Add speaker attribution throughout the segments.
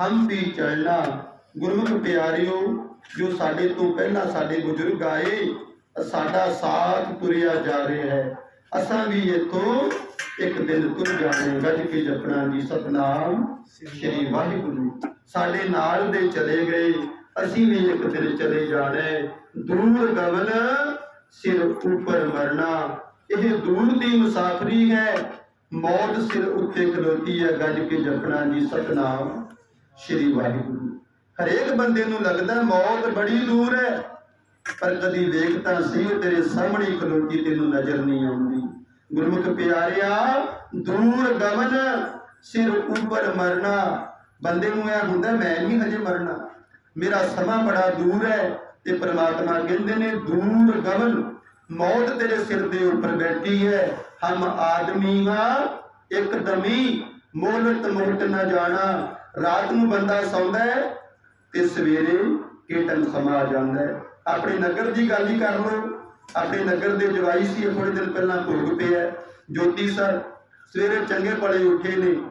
Speaker 1: ਹਮ ਵੀ ਚੜਨਾ ਗੁਰਮੁਖ ਪਿਆਰਿਓ, ਜੋ ਸਾਡੇ ਤੋਂ ਪਹਿਲਾਂ ਸਾਡੇ ਬਜ਼ੁਰਗ ਆਏ, ਸਾਡਾ ਸਾਥ ਤੁਰਿਆ ਜਾ ਰਿਹਾ ਹੈ। ਅਸਾਂ ਵੀ ਇਥੋਂ ਇੱਕ ਦਿਨ ਤੁਰ ਜਾਣੇ ਗੱਜ ਕੇ ਜਪਣਾ ਜੀ ਸਤਨਾਮ ਸ੍ਰੀ ਵਾਹਿਗੁਰੂ। ਸਾਡੇ ਨਾਲ ਦੇ ਚਲੇ ਗਏ, ਅਸੀਂ ਵੀ ਇੱਕ ਦਿਨ ਚਲੇ ਜਾਣੇ ਦੂਰ ਗਵਨ ਸਿਰ ਉੱਪਰ ਮਰਨਾ। ਇਹ ਦੂਰ ਦੀ ਮੁਸਾਫਰੀ ਹੈ। ਮੌਤ ਸਿਰ ਉੱਤੇ ਖਲੋਤੀ ਹੈ, ਗੱਜ ਕੇ ਜਪਣਾ ਜੀ ਸਤਨਾਮ ਸ੍ਰੀ ਵਾਹਿਗੁਰੂ। ਹਰੇਕ ਬੰਦੇ ਨੂੰ ਲੱਗਦਾ ਮੌਤ ਬੜੀ ਦੂਰ ਹੈ, ਪਰ ਕਦੀ ਵੇਖ ਤਾਂ ਸਹੀ ਤੇਰੇ ਸਾਹਮਣੇ ਖਲੋਤੀ ਤੈਨੂੰ ਨਜ਼ਰ ਨਹੀਂ ਆਉਂਦੀ। ਗੁਰਮੁਖ ਪਿਆਰਿਆ, ਦੂਰ ਗਮਨ ਸਿਰ ਉੱਪਰ ਮਰਨਾ। ਬੰਦੇ ਨੂੰ ਇਹ ਹੁੰਦਾ, ਮੈਂ ਨਹੀਂ ਹਜੇ ਮਰਨਾ। ਮੇਰਾ ਸਮਾਂ ਬੜਾ ਦੂਰ ਹੈ ਤੇ ਪ੍ਰਮਾਤਮਾ ਕਹਿੰਦੇ ਨੇ, ਦੂਰ ਗਮਨ ਮੌਤ ਤੇਰੇ ਸਿਰ ਦੇ ਉੱਪਰ ਬੈਠੀ ਹੈ। ਹਮ ਆਦਮੀ ਹਾਂ ਇੱਕਦਮੀ ਮੋਲਤ ਮੋਟ ਨਾ ਜਾਣਾ। ਰਾਤ ਨੂੰ ਬੰਦਾ ਸੌਂਦਾ ਹੈ ਤੇ ਸਵੇਰੇ ਕੀਟਨ ਸਮਾ ਜਾਂਦਾ ਹੈ। ਆਪਣੇ ਨਗਰ ਦੀ ਗੱਲ ਹੀ ਕਰ ਲਓ। ਆਪਣੇ ਨਗਰ ਦੇ ਜਵਾਈ ਸੀ ਥੋੜੇ ਦਿਨ ਪਹਿਲਾਂ ਭੋਗ ਪਿਆ ਜੋਤੀ ਸਰ ਸਵੇਰੇ ਚੰਗੇ ਪੜੇ ਉੱਠੇ ਨੇ।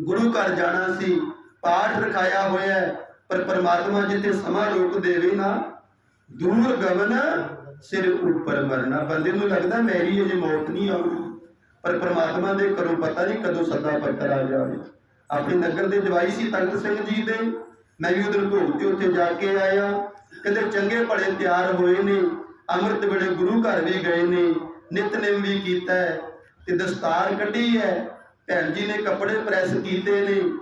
Speaker 1: ਗੁਰੂ ਘਰ ਜਾਣਾ ਸੀ। ਪਾਠ ਰਖਾਇਆ ਹੋਇਆ ਪਰ ਪਰਮਾਤਮਾ ਜਿੱਥੇ ਸਮਾਂ ਰੋਕ ਦੇਵੇ ਨਾ, ਦੂਰ ਗਵਨ ਸਿਰ ਉੱਪਰ ਮਰਨਾ। ਬੰਦੇ ਨੂੰ ਲੱਗਦਾ ਮੇਰੀ ਅਜੇ ਮੌਤ ਨਹੀਂ ਆਉਣੀ ਪਰ ਪਰਮਾਤਮਾ ਦੇ ਘਰੋਂ ਪਤਾ ਨਹੀਂ ਕਦੋਂ ਸੱਦਾ ਪੱਤਰ ਆ ਜਾਵੇ। ਆਪਣੇ ਨਗਰ ਦੇ ਜਵਾਈ ਸੀ ਤਖਤ ਸਿੰਘ ਜੀ ਦੇ। ਮੈਂ ਵੀ ਉਧਰ ਭੋਗ ਤੇ ਉੱਥੇ ਜਾ ਕੇ ਆਇਆ। ਕਹਿੰਦੇ ਚੰਗੇ ਭਲੇ ਤਿਆਰ ਹੋਏ ਨੇ। ਅੰਮ੍ਰਿਤ ਵੇਲੇ ਗੁਰੂ ਘਰ ਵੀ ਗਏ ਨੇ। ਨਿਤਨੇਮ ਵੀ ਕੀਤਾ ਤੇ ਦਸਤਾਰ ਕੱਢੀ ਹੈ। ਭੈਣ ਜੀ ਨੇ ਕੱਪੜੇ ਪ੍ਰੈਸ ਕੀਤੇ ਨੇ।